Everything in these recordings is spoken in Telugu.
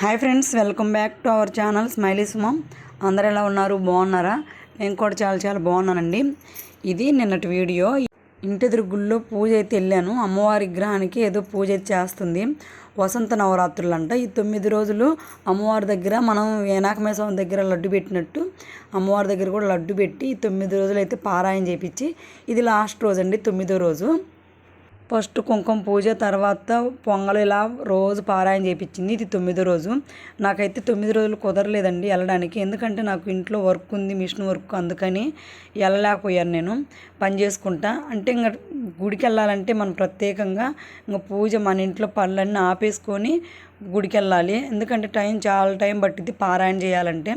Hi friends welcome back to our channel Smiley Sumam. అందరు ఎలా ఉన్నారు? బాగున్నారా? నేను కూడా చాలా చాలా బాగున్నానండి. ఇది నిన్నటి వీడియో. ఇంటి ఎదురు గుళ్ళో పూజ అయితే వెళ్ళాను. అమ్మవారి విగ్రహానికి ఏదో పూజ అయితే చేస్తుంది. వసంత నవరాత్రులు అంట ఈ తొమ్మిది రోజులు అమ్మవారి దగ్గర మనం ఏనాకమే స్వామి దగ్గర లడ్డు పెట్టినట్టు అమ్మవారి దగ్గర కూడా లడ్డు పెట్టి ఈ తొమ్మిది రోజులు అయితే పారాయణ చేపించి ఇది లాస్ట్ రోజు అండి తొమ్మిదో రోజు. ఫస్ట్ కుంకుమ పూజ తర్వాత పొంగలు ఇలా రోజు పారాయణ చేయించింది ఇది తొమ్మిదో రోజు. నాకైతే తొమ్మిది రోజులు కుదరలేదండి వెళ్ళడానికి. ఎందుకంటే నాకు ఇంట్లో వర్క్ ఉంది మిషన్ వర్క్ అందుకని వెళ్ళలేకపోయాను నేను. పని చేసుకుంటా. అంటే ఇంకా గుడికి వెళ్ళాలంటే మనం ప్రత్యేకంగా ఇంకా పూజ మన ఇంట్లో పనులన్నీ ఆపేసుకొని గుడికి వెళ్ళాలి. ఎందుకంటే టైం చాలా టైం పట్టింది పారాయణ చేయాలంటే.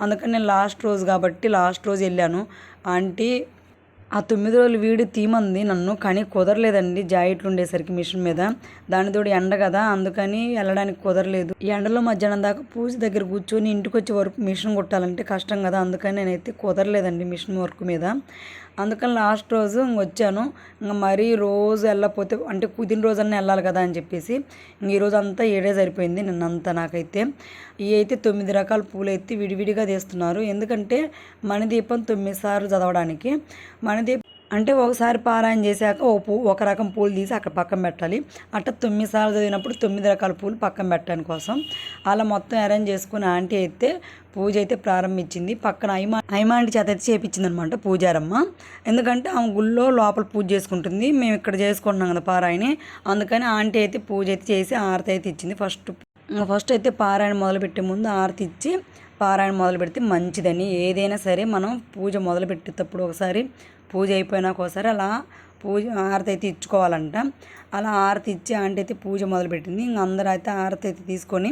అందుకని నేను లాస్ట్ రోజు కాబట్టి లాస్ట్ రోజు వెళ్ళాను. ఆంటీ ఆ తొమ్మిది రోజులు వీడి తీమంది. నన్ను కానీ కుదరలేదండి జాయిట్లు ఉండేసరికి మిషన్ మీద. దాని తోడు ఎండ కదా అందుకని వెళ్ళడానికి కుదరలేదు. ఎండలో మధ్యాహ్నం దాకా పూజ దగ్గర కూర్చొని ఇంటికి వచ్చే వరకు మిషన్ కుట్టాలంటే కష్టం కదా అందుకని నేనైతే కుదరలేదండి మిషన్ వర్క్ మీద. అందుకని లాస్ట్ రోజు వచ్చాను. ఇంకా మరీ రోజు వెళ్ళకపోతే అంటే కుదిన రోజన్నా వెళ్ళాలి కదా అని చెప్పేసి ఇంక ఈ రోజు అంతా ఏడే సరిపోయింది నిన్నంతా నాకైతే. ఇవి అయితే తొమ్మిది రకాల పూలు అయితే విడివిడిగా తీస్తున్నారు. ఎందుకంటే మణిదీపం తొమ్మిది సార్లు చదవడానికి. మణిదీపం అంటే ఒకసారి పారాయణ చేశాక ఒక పూ ఒక రకం పూలు తీసి అక్కడ పక్కన పెట్టాలి. అట్లా తొమ్మిది సార్లు చదివినప్పుడు తొమ్మిది రకాల పూలు పక్కన పెట్టడానికి కోసం. అలా మొత్తం అరేంజ్ చేసుకుని ఆంటీ అయితే పూజ అయితే ప్రారంభించింది. పక్కన ఐమా ఐమాంటి చేత అయితే చేపించింది అనమాట పూజారమ్మ. ఎందుకంటే ఆమె గుళ్ళో లోపల పూజ చేసుకుంటుంది. మేము ఇక్కడ చేసుకుంటున్నాం కదా పారాయణ. అందుకని ఆంటీ అయితే పూజ అయితే చేసి ఆరతి అయితే ఇచ్చింది. ఫస్ట్ ఫస్ట్ అయితే పారాయణ మొదలుపెట్టే ముందు ఆరతి ఇచ్చి పారాయణ మొదలు పెడితే మంచిదని. ఏదైనా సరే మనం పూజ మొదలు పెట్టేటప్పుడు ఒకసారి పూజ అయిపోయినాక ఒకసారి అలా పూజ హారతి అయితే ఇచ్చుకోవాలంట. అలా హారతి ఇచ్చి ఆంటీ అయితే పూజ మొదలుపెట్టింది. ఇంక అందరూ అయితే హారతి అయితే తీసుకొని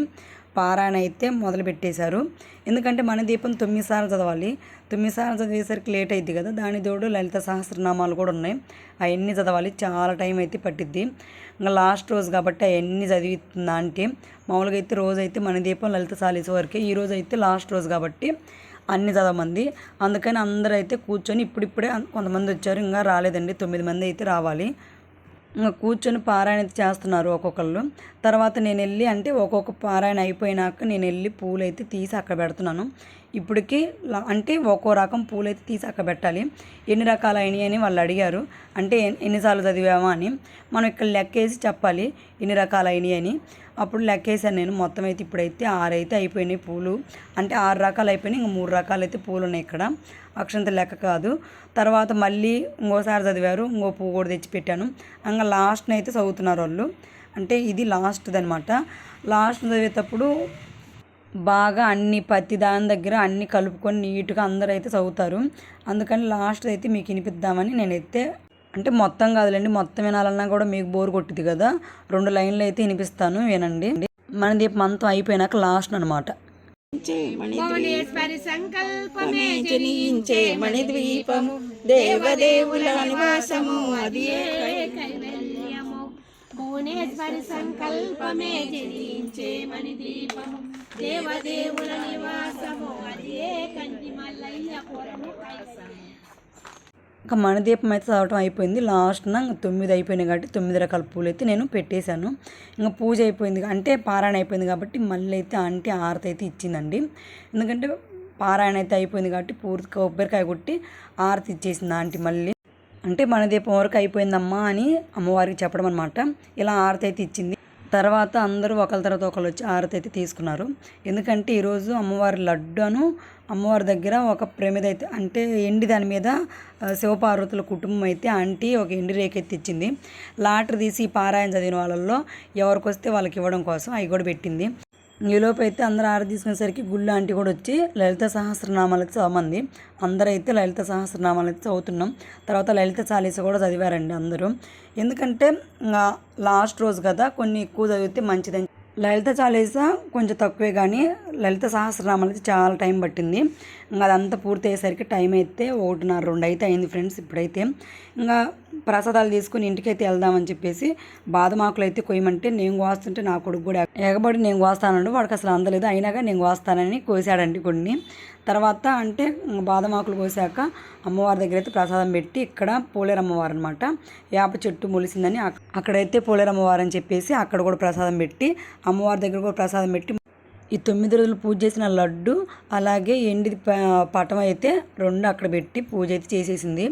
పారాయణ అయితే మొదలు పెట్టేశారు ఎందుకంటే మన దీపం తొమ్మిది సార్లు చదవాలి. తొమ్మిది సార్లు చదివేసరికి లేట్ అయింది కదా. దాని తోడు లలిత సహస్రనామాలు కూడా ఉన్నాయి. అవన్నీ చదవాలి. చాలా టైం అయితే పట్టిద్ది. ఇంకా లాస్ట్ రోజు కాబట్టి అవన్నీ చదివిస్తుందా అంటే మామూలుగా అయితే రోజు అయితే మన దీపం లలిత సాలీస్ వరకే. ఈ రోజు అయితే లాస్ట్ రోజు కాబట్టి అన్ని చదవమంది అందుకని అందరూ అయితే కూర్చొని ఇప్పుడిప్పుడే కొంతమంది వచ్చారు ఇంకా రాలేదండి. తొమ్మిది మంది అయితే రావాలి. ఇంకా కూర్చొని పారాయణ అయితే చేస్తున్నారు ఒక్కొక్కళ్ళు. తర్వాత నేను వెళ్ళి అంటే ఒక్కొక్క పారాయణ అయిపోయినాక నేను వెళ్ళి పూలు అయితే తీసి అక్కడ పెడుతున్నాను. ఇప్పటికి అంటే ఒక్కో రకం పూలు అయితే తీసి అక్కడ పెట్టాలి ఎన్ని రకాలు అయినాయి అని వాళ్ళు అడిగారు. అంటే ఎన్నిసార్లు చదివామా అని. మనం ఇక్కడ లెక్కేసి చెప్పాలి ఎన్ని రకాలు అయినాయి అని. అప్పుడు లెక్కేసాను నేను. మొత్తం అయితే ఇప్పుడైతే ఆరు అయితే అయిపోయినాయి పూలు. అంటే ఆరు రకాలు అయిపోయినాయి. ఇంకా మూడు రకాలు అయితే పూలు ఉన్నాయి ఇక్కడ. అక్షంత లెక్క కాదు. తర్వాత మళ్ళీ ఇంకోసారి చదివారు. ఇంకో పువ్వు కూడా తెచ్చి పెట్టాను ఇంకా లాస్ట్ని అయితే చదువుతున్నారు వాళ్ళు. అంటే ఇది లాస్ట్ది అనమాట లాస్ట్ చదివేటప్పుడు బాగా అన్ని ప్రతి దాని దగ్గర అన్ని కలుపుకొని నీట్గా అందరూ అయితే చదువుతారు. అందుకని లాస్ట్ అయితే మీకు వినిపిద్దామని నేనైతే అంటే మొత్తం కాదులేండి మొత్తం వినాలన్నా కూడా మీకు బోర్ కొట్టింది కదా. రెండు లైన్లు అయితే వినిపిస్తాను వినండి. మన దీపం మంతం అయిపోయినాక లాస్ట్ అనమాట భువనేశ్వరి సంకల్పమే మణిద్వీపము దేవదేవుల నివాసము అది భువనేశ్వరి సంకల్పమే జనించే దేవదేవుల నివాసము అదే కంటి మల్లయ్య పురము కైసము. ఇంకా మన దీపం అయితే చదవటం అయిపోయింది. లాస్ట్న ఇంకా తొమ్మిది అయిపోయినాయి కాబట్టి తొమ్మిది రకాల పూలు అయితే నేను పెట్టేశాను. ఇంకా పూజ అయిపోయింది అంటే పారాయణ అయిపోయింది కాబట్టి మళ్ళీ అయితే ఆంటీ ఆరతి అయితే ఇచ్చిందండి. ఎందుకంటే పారాయణ అయితే అయిపోయింది కాబట్టి పూర్తి కొబ్బరికాయ కొట్టి ఆరతి ఇచ్చేసింది ఆంటీ మళ్ళీ. అంటే మన దీపం వరకు అయిపోయిందమ్మా అని అమ్మవారికి చెప్పడం అనమాట ఇలా ఆరతి అయితే ఇచ్చింది. తర్వాత అందరూ ఒకరి తర్వాత ఒకరు వచ్చి ఆరతి అయితే తీసుకున్నారు. ఎందుకంటే ఈరోజు అమ్మవారి లడ్డును అమ్మవారి దగ్గర ఒక ప్రమిద అయితే అంటే ఎండి దాని మీద శివపార్వతుల కుటుంబం అయితే ఆంటీ ఒక ఎండి రేకెత్తి ఇచ్చింది లాటరీ తీసి పారాయణ చదివిన వాళ్ళల్లో ఎవరికి వస్తే వాళ్ళకి ఇవ్వడం కోసం అవి కూడా పెట్టింది. ఈలోపు అయితే అందరూ ఆర తీసుకునేసరికి గుళ్ళు ఆంటీ కూడా వచ్చి లలిత సహస్రనామాలకి చదవమంది. అందరూ అయితే లలిత సహస్రనామాలకి చదువుతున్నాం. తర్వాత లలిత చాలీస కూడా చదివారండి అందరూ. ఎందుకంటే లాస్ట్ రోజు కదా కొన్ని ఎక్కువ చదివితే మంచిదని లలిత చాలీస కొంచెం తక్కువే కానీ లలిత సహస్రనామాలు అయితే చాలా టైం పట్టింది. ఇంకా అదంతా పూర్తి అయ్యేసరికి టైం అయితే ఒకటిన్నర రెండు అయితే అయింది ఫ్రెండ్స్ ఇప్పుడైతే. ఇంకా ప్రసాదాలు తీసుకుని ఇంటికైతే వెళ్దామని చెప్పేసి బాదమాకులు అయితే కొయ్యమంటే నేను కోస్తుంటే నా కొడుకు కూడా ఎగబడి నేను కోస్తానండి. వాడికి అసలు అందలేదు. అయినాగా నేను కోస్తానని కోసాడండి కొన్ని. తర్వాత అంటే బాదమాకులు కోసాక అమ్మవారి దగ్గర అయితే ప్రసాదం పెట్టి ఇక్కడ పోలేరమ్మవారు అనమాట వేప చెట్టు మొలిసిందని అక్కడైతే పోలేరమ్మవారు అని చెప్పేసి అక్కడ కూడా ప్రసాదం పెట్టి అమ్మవారి దగ్గర కూడా ప్రసాదం పెట్టి ఈ తొమ్మిది రోజులు పూజ చేసిన లడ్డు అలాగే ఎండి ప- పటం అయితే రెండు అక్కడ పెట్టి పూజ అయితే చేసేసింది.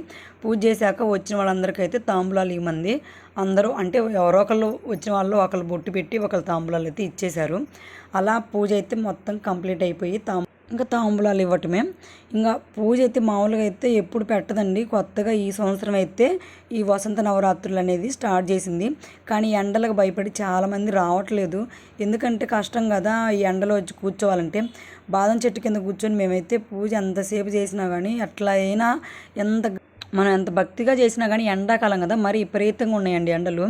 పూజ చేశాక వచ్చిన వాళ్ళందరికీ అయితే తాంబూలాలు ఇవ్వమంది. అందరూ అంటే ఎవరో ఒకళ్ళు వచ్చిన వాళ్ళు ఒకళ్ళు బొట్టు పెట్టి ఒకళ్ళు తాంబూలాలు అయితే ఇచ్చేశారు. అలా పూజ అయితే మొత్తం కంప్లీట్ అయిపోయి తాం ఇంకా తాంబూలాలు ఇవ్వటమే. ఇంకా పూజ అయితే మామూలుగా అయితే ఎప్పుడు పెట్టదండి. కొత్తగా ఈ సంవత్సరం అయితే ఈ వసంత నవరాత్రులు అనేది స్టార్ట్ చేసింది. కానీ ఎండలకు భయపడి చాలామంది రావట్లేదు. ఎందుకంటే కష్టం కదా ఈ ఎండలో వచ్చి కూర్చోవాలంటే. బాదం చెట్టు కింద కూర్చొని మేమైతే పూజ ఎంతసేపు చేసినా కానీ ఎట్లా అయినా ఎంత మనం ఎంత భక్తిగా చేసినా కానీ ఎండాకాలం కదా మరి విపరీతంగా ఉన్నాయండి ఎండలు.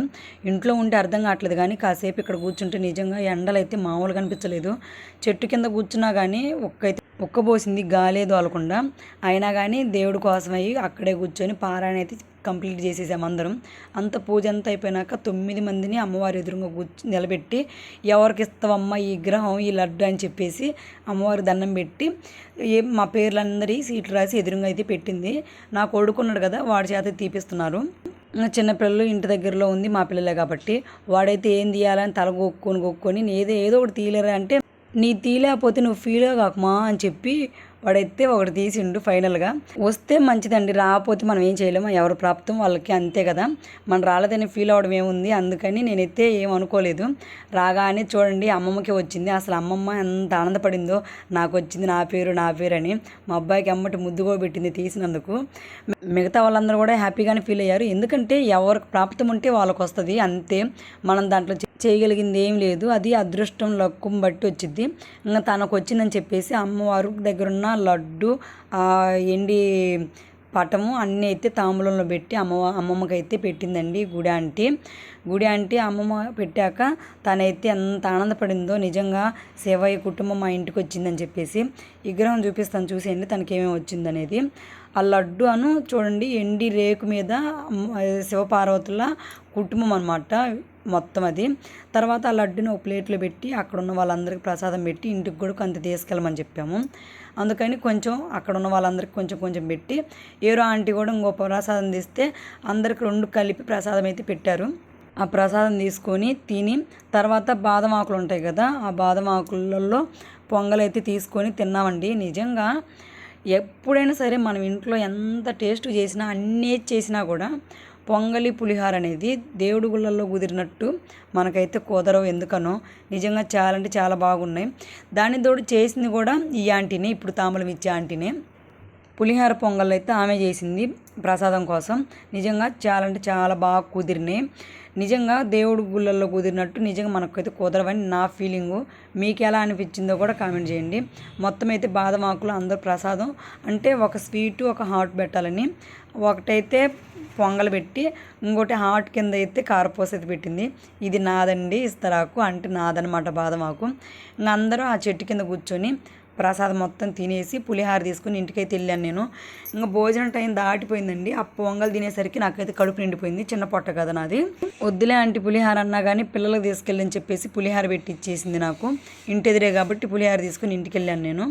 ఇంట్లో ఉంటే అర్థం కావట్లేదు కానీ కాసేపు ఇక్కడ కూర్చుంటే నిజంగా ఎండలు అయితే మామూలుగా అనిపించలేదు. చెట్టు కింద కూర్చున్నా కానీ ఒక్కైతే ఒక్కబోసింది గాలేదు అలకుండా అయినా కానీ దేవుడి కోసమై అక్కడే కూర్చొని పారాయణ అయితే కంప్లీట్ చేసేసాం అందరం. అంత పూజ అంతా అయిపోయినాక తొమ్మిది మందిని అమ్మవారి ఎదురుగా కూర్చు నిలబెట్టి ఎవరికి ఇస్తావమ్మ ఈ విగ్రహం ఈ లడ్డు అని చెప్పేసి అమ్మవారి దండం పెట్టి ఏ మా పేర్లందరి సీట్లు రాసి ఎదురుగా అయితే పెట్టింది. నా కొడుకున్నాడు కదా వాడి చేత తీపిస్తున్నారు. చిన్నపిల్లలు ఇంటి దగ్గరలో ఉంది మా పిల్లలే కాబట్టి. వాడైతే ఏం తీయాలని తల గొక్కొని గొక్కొని ఏదో ఏదో ఒకటి తీయలేరా? అంటే నీ తీయలేకపోతే నువ్వు ఫీలే కాకమా? అని చెప్పి వాడైతే ఒకటి తీసిండు ఫైనల్గా. వస్తే మంచిదండి రాకపోతే మనం ఏం చేయలేము ఎవరు ప్రాప్తం వాళ్ళకి అంతే కదా. మనం రాలేదని ఫీల్ అవ్వడం ఏముంది? అందుకని నేనైతే ఏం అనుకోలేదు. రాగానే చూడండి అమ్మమ్మకి వచ్చింది. అసలు అమ్మమ్మ ఎంత ఆనందపడిందో నాకు వచ్చింది నా పేరు నా పేరు అని మా అబ్బాయికి అమ్మటి ముద్దు కూడా పెట్టింది తీసినందుకు. మిగతా వాళ్ళందరూ కూడా హ్యాపీగానే ఫీల్ అయ్యారు. ఎందుకంటే ఎవరికి ప్రాప్తం ఉంటే వాళ్ళకి వస్తుంది అంతే. మనం దాంట్లో చేయగలిగింది ఏం లేదు. అది అదృష్టం లక్కుం బట్టి వచ్చింది ఇంకా తనకు వచ్చిందని చెప్పేసి అమ్మవారు దగ్గరున్న లడ్డు ఎండి పటము అన్నీ అయితే తాంబూలంలో పెట్టి అమ్మ అమ్మమ్మకి అయితే పెట్టిందండి గుడి ఆంటీ. గుడి ఆంటీ అమ్మమ్మ పెట్టాక తనైతే ఎంత ఆనందపడిందో నిజంగా సేవయ్య కుటుంబం మా ఇంటికి వచ్చిందని చెప్పేసి విగ్రహం చూపిస్తాను చూసేయండి తనకి ఏమేమి వచ్చిందనేది. ఆ లడ్డు అను చూడండి ఎండి రేకు మీద శివపార్వతుల కుటుంబం అనమాట మొత్తం అది. తర్వాత ఆ లడ్డుని ఒక ప్లేట్లో పెట్టి అక్కడ ఉన్న వాళ్ళందరికీ ప్రసాదం పెట్టి ఇంటికి కూడా కొంత తీసుకెళ్ళమని చెప్పాము. అందుకని కొంచెం అక్కడ ఉన్న వాళ్ళందరికీ కొంచెం కొంచెం పెట్టి ఏరో ఆంటీ కూడా ఇంకో ప్రసాదం తీస్తే అందరికి రెండు కలిపి ప్రసాదం అయితే పెట్టారు. ఆ ప్రసాదం తీసుకొని తిని తర్వాత బాదం ఆకులు ఉంటాయి కదా ఆ బాదం ఆకులలో పొంగలైతే తీసుకొని తిన్నామండి. నిజంగా ఎప్పుడైనా సరే మనం ఇంట్లో ఎంత టేస్ట్ చేసినా అన్నీ చేసినా కూడా పొంగలి పులిహార అనేది దేవుడి గుళ్ళల్లో కుదిరినట్టు మనకైతే కుదరవు. ఎందుకనో? నిజంగా చాలా అంటే చాలా బాగున్నాయి. దాని తోడు చేసింది కూడా ఈ ఆంటీనే ఇప్పుడు తామలం ఇచ్చే ఆంటీనే. పులిహార పొంగల్ అయితే ఆమె చేసింది ప్రసాదం కోసం. నిజంగా చాలా అంటే చాలా బాగా కుదిరినాయి. నిజంగా దేవుడు గుళ్ళల్లో కుదిరినట్టు నిజంగా మనకైతే కుదరవని నా ఫీలింగు. మీకు ఎలా అనిపించిందో కూడా కామెంట్ చేయండి. మొత్తం అయితే బాదం ఆకులు అందరూ ప్రసాదం. అంటే ఒక స్వీటు ఒక హాట్ పెట్టాలని. ఒకటైతే పొంగల్ పెట్టి ఇంకోటి హాట్ కింద అయితే కారపూస అయితే పెట్టింది. ఇది నాదండి ఇస్తరాకు అంటే నాదనమాట బాదం ఆకు ఇంకా అందరూ ఆ చెట్టు కింద కూర్చొని ప్రసాదం మొత్తం తినేసి పులిహార తీసుకుని ఇంటికైతే వెళ్ళాను నేను. ఇంకా భోజనం టైం దాటిపోయిందండి. ఆ పొంగల్ తినేసరికి నాకైతే కడుపు నిండిపోయింది. చిన్న పొట్ట కదా నాది. వద్దులే అంటే పులిహార అన్నా కానీ పిల్లలకు తీసుకెళ్ళని చెప్పేసి పులిహార పెట్టి ఇచ్చేసింది నాకు. ఇంటి ఎదురే కాబట్టి పులిహార తీసుకుని ఇంటికి వెళ్ళాను నేను.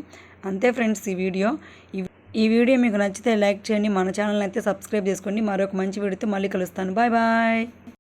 అంతే ఫ్రెండ్స్ ఈ వీడియో. ఈ ఈ వీడియో మీకు నచ్చితే లైక్ చేయండి. మన ఛానల్ అయితే సబ్స్క్రైబ్ చేసుకోండి. మరొక మంచి వీడియోతో మళ్ళీ కలుస్తాను. Bye bye.